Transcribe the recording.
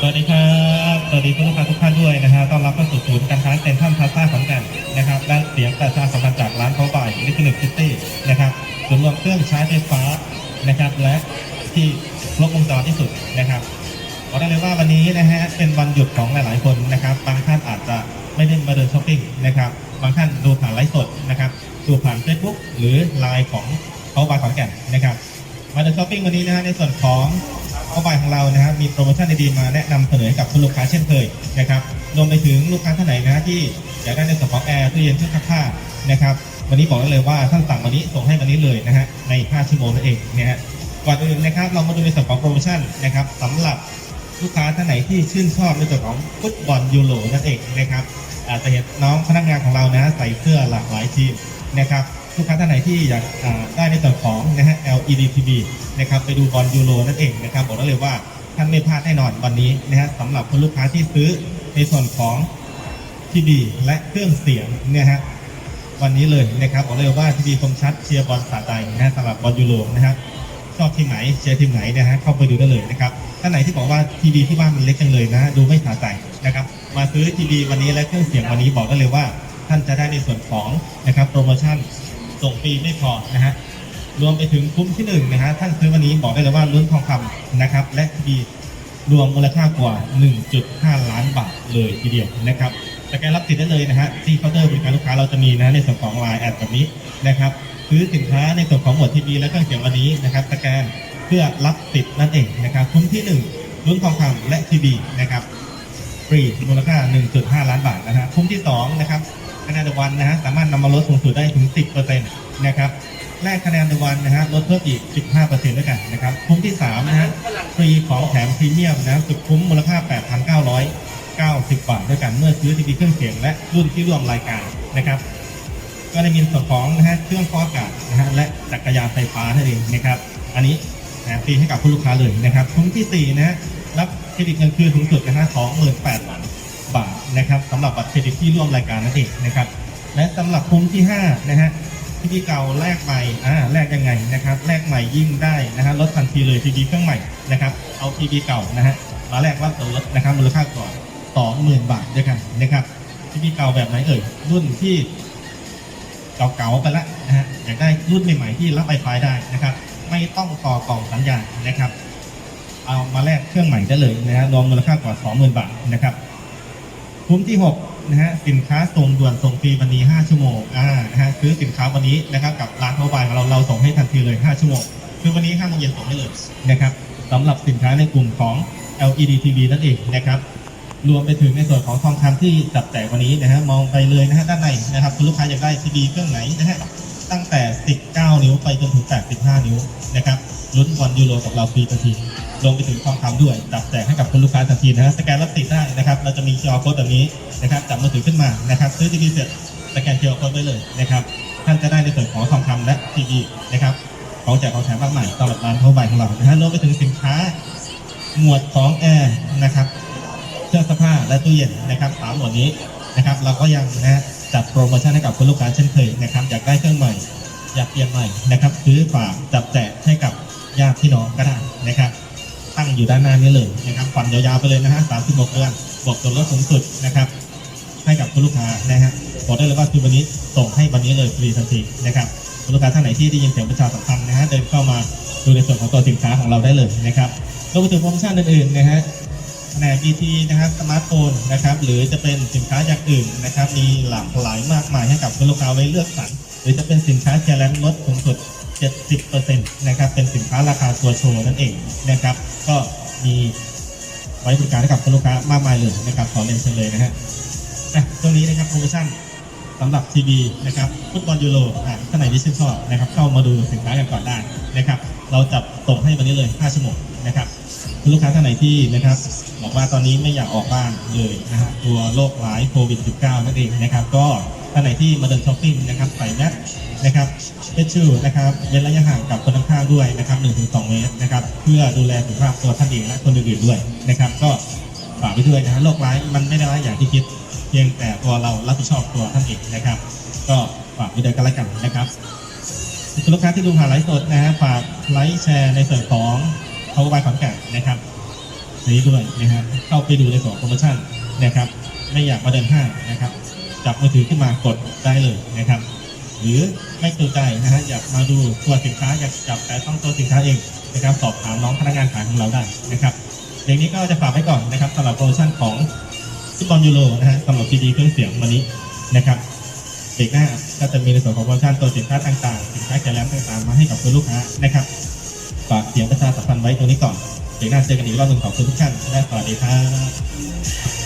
สวัสดีครับสวัสดีผู้ลูกค้าทุกท่านด้วยนะฮะต้อนรับเข้าสู่ศูนย์การค้าเซ็นทรัลพลาซ่าขอนแก่นนะครับและเสียงประชาสัมพันธ์จากร้านเขาบ่ายลิทเนซิตี้นะครับศูนย์รวมเครื่องใช้ไฟฟ้านะครับ และที่ครบวงจรที่สุดนะครับบอกได้เลยว่าวันนี้นะฮะเป็นวันหยุดของหลาย ๆ คนนะครับ บางท่านอาจจะไม่ได้มาเดินช้อปปิ้งนะครับบางท่านดูผ่านไลฟ์สดนะครับดูผ่าน Facebook หรือไลน์ของเขาบ่ายขอนแก่นนะครับมาเดินช้อปปิ้งวันนี้นะฮะในส่วนของ เอาบายของเรานะครับมีโปรโมชั่นดีๆมาแนะนำเสนอให้กับคุณลูกค้าเช่นเคยนะครับรวมไปถึงลูกค้าท่านไหนนะที่อยากได้ในส่วนของแอร์ตู้เย็นเครื่องซักผ้านะครับ วันนี้บอกได้เลยว่าท่านสั่งวันนี้ส่งให้วันนี้เลยนะฮะใน 5 ชั่วโมงนั่นเองนะฮะก่อนอื่นนะครับเรามาดูในส่วนของโปรโมชั่นนะครับสำหรับลูกค้าท่านไหนที่ชื่นชอบในส่วนของฟุตบอลยูโรนั่นเองนะครับอาจจะเห็นน้องพนักงานของเรานะใส่เสื้อหลากหลายทีมนะครับ ลูกค้าท่านไหนที่อยากได้ในส่วนของนะฮะ LED TV นะครับไปดูบอลยูโรนั่นเองนะครับบอกได้เลยว่าท่านไม่พลาดแน่นอนวันนี้นะฮะสำหรับคุณลูกค้าที่ซื้อในส่วนของทีวีและเครื่องเสียงเนี่ยฮะวันนี้เลยนะครับบอกเลยว่าทีวีคมชัดเชียร์บอลสาใจนะฮะสำหรับบอลยูโรนะฮะชอบทีมไหนเชียร์ทีมไหนนะฮะเข้าไปดูได้เลยนะครับท่านไหนที่บอกว่าทีวีที่บ้านมันเล็กจังเลยนะดูไม่สาใจนะครับมาซื้อทีวีวันนี้และเครื่องเสียงวันนี้บอกได้เลยว่า ท่านจะได้ในส่วนของนะครับโปรโมชั่น ส่งฟรีไม่พอนะฮะรวมไปถึงคุ้มที่หนึ่งนะฮะท่านซื้อวันนี้บอกได้เลยว่าลุ้นทองคำนะครับ และทีวีรวมมูลค่ากว่า 1.5 ล้านบาทเลยทีเดียวนะครับสแกนรับสิทธิ์ได้เลยนะฮะที่เคาน์เตอร์บริการลูกค้าเราจะมีนะในส่วนของไลน์แอดแบบนี้นะครับซื้อสินค้าในส่วนของหมวดทีวีและเครื่องเสียงวันนี้นะครับสแกนเพื่อรับสิทธิ์นั่นเองนะครับคุ้มที่หนึ่งลุ้นทองคำและทีวีนะครับฟรีมูลค่า 1.5 ล้านบาทนะฮะคุ้มที่2นะครับ คะแนนเดวันนะฮะสามารถนำมาลดสูงสุดได้ถึง 10%นะครับแลกคะแนนเดวันนะฮะลดเพิ่มอีก 15%ด้วยกันนะครับคุ้มที่3นะฮะฟรีของแถมพรีเมียมนะสุดคุ้มมูลค่า 8,990 บาทด้วยกันเมื่อซื้อทีวีเครื่องเสียงและรุ่นที่ร่วมรายการนะครับก็ได้มีส่วนของนะฮะเครื่องฟอกอากาศนะฮะและจักรยานไฟฟ้านั่นเองนะครับอันนี้แถมฟรีให้กับผู้ลูกค้าเลยนะครับคุ้มที่4นะฮะรับเครดิตเงินคืนสูงสุดนะฮะ28,000 บาทนะครับสำหรับบัตรเครดิตที่ร่วมรายการนั่นเองนะครับ และสำหรับคุ้มที่5นะฮะทีวีเก่าแลกใหม่อ่าแลกยังไงนะครับแลกใหม่ยิ่งได้นะฮะลดทันทีเลยทีวีเครื่องใหม่นะครับเอาทีวีเก่านะฮะมาแลกรับส่วนลดนะครับมูลค่าก่อน20,000 บาทด้วยกันนะครับทีวีเก่าแบบไหนเอ่ยรุ่นที่เก่าๆไปแล้วนะฮะอยากได้รุ่นใหม่ๆที่รับ Wi-Fi ได้นะครับ ไม่ต้องต่อกล่องสัญญาณนะครับ เอามาแลกเครื่องใหม่ได้เลยนะฮะรวมมูลค่ากว่า 20,000 บาทนะครับ คุ้มที่ 6 นะฮะ สินค้าส่งด่วนส่งฟรีวันนี้ 5 ชั่วโมงอ่านะฮะซื้อสินค้าวันนี้นะครับกับร้านโมบายของเราเราส่งให้ทันทีเลย 5 ชั่วโมง คือวันนี้5โมงเย็นส่งให้เลยนะครับสำหรับสินค้าในกลุ่มของ LED TV นั่นเองนะครับรวมไปถึงในส่วนของทองคำที่จับแจกวันนี้นะฮะมองไปเลยนะฮะด้านในนะครับคุณลูกค้าอยากได้ทีวีเครื่องไหนนะฮะตั้งแต่ 19 นิ้วไปจนถึง 85 นิ้วนะครับลุ้นบอลยูโรกับเราฟรีทันที รวมไปถึงทองคำด้วย จับแจกให้กับคุณลูกค้าทันทีนะฮะสแกนรับสิทธิ์ได้นะครับ เราจะมี QR code แบบนี้นะครับจับมือถือขึ้นมานะครับซื้อทีวีเสร็จสแกน QR code ไว้เลยนะครับท่านจะได้ในส่วนของทองคำและทีวีนะครับของแจกของแถมมากมายสำหรับร้านเท่าใบของเรานะฮะรวมไปถึงสินค้า หมวดของแอร์นะครับเครื่องซักผ้าและตู้เย็นนะครับสามหมวดนี้นะครับเราก็ยังนะจัดโปรโมชั่นให้กับคุณลูกค้าเช่นเคยนะครับอยากได้เครื่องใหม่อยากเปลี่ยนใหม่นะครับซื้อฝากจับแจกให้กับญาติพี่น้องก็ได้นะครับ ตั้งอยู่ด้านหน้านี้เลยนะครับผ่อนยาวๆไปเลยนะฮะ36เดือนบอกส่วนลดสูงสุดนะครับ ให้กับคุณลูกค้านะฮะบอกได้เลยว่าคือวันนี้ส่งให้วันนี้เลยฟรีทันทีนะครับคุณลูกค้าท่านไหนที่ได้ยินเสียงประชาสัมพันธ์นะฮะเดินเข้ามาดูในส่วนของตัวสินค้าของเราได้เลยนะครับรวมไปถึงโปรโมชั่นอื่นๆนะฮะแผนก BT นะครับสมาร์ทโฟนนะครับหรือจะเป็นสินค้าอย่างอื่นนะครับมีหลากหลายมากมายให้กับคุณลูกค้าไว้เลือกสรรหรือจะเป็นสินค้าแชร์แลนลดสูงสุด 70%นะครับเป็นสินค้าราคาตัวโชว์นั่นเองนะครับ ก็มีไว้บริการให้กับลูกค้ามากมายเลยนะครับขอเรียนเชิญเลยนะฮะตรงนี้นะครับโปรโมชั่นสำหรับทีวีนะครับฟุตบอลยูโรอะท่านไหนที่ชื่นชอบนะครับเข้ามาดูสินค้ากันก่อนได้นะครับ เราจับส่งให้วันนี้เลย 5 ชั่วโมงนะครับคุณลูกค้าท่านไหนที่นะครับบอกว่าตอนนี้ไม่อยากออกบ้านเลยนะฮะตัวโรคร้ายโควิด -19 นั่นเองนะครับ ก็ ท่านไหนที่มาเดินช้อปปิ้งนะครับใส่แมสนะครับเช็ดชื่อนะครับเว้นระยะห่างกับคนข้างๆด้วยนะครับ1-2 เมตรนะครับ เพื่อดูแลสุขภาพตัวท่านเองและคนอื่นๆด้วยนะครับ ก็ฝากไปด้วยนะฮะโรคร้ายมันไม่ได้ร้ายอย่างที่คิด เพียงแต่ตัวเรารับผิดชอบตัวท่านเองนะครับ ก็ฝากไปด้วยกันละกันนะครับคุณลูกค้าที่ดูผ่านไลฟ์สดนะฮะฝากไลค์แชร์ในส่วนของเขาบายขอนแก่นนะครับ นี้ด้วยนะครับเข้าไปดูในส่วนของโปรโมชั่นนะครับ ไม่อยากมาเดินห้างนะครับ จับมือถือขึ้นมากดได้เลยนะครับ หรือไม่ตัวใจนะฮะอยากมาดูตัวสินค้าอยากจับแต่ต้องตัวสินค้าเองนะครับ สอบถามน้องพนักงานขายของเราได้นะครับอย่างนี้ก็จะฝากไว้ก่อนนะครับสำหรับโปรโมชั่นของฟุตบอลยูโรนะฮะสำหรับซีดีเครื่องเสียงวันนี้นะครับเบรกหน้าก็จะมีในส่วนของโปรโมชั่นตัวสินค้าต่างๆ สินค้าแกลแลมต่างๆ มาให้กับคุณลูกค้านะครับฝากเสียงประชาสัมพันธ์ไว้ตรงนี้ก่อน เดี๋ยวหน้าเจอกันอีกรอบหนึ่งขอบคุณทุกท่านและสวัสดีครับ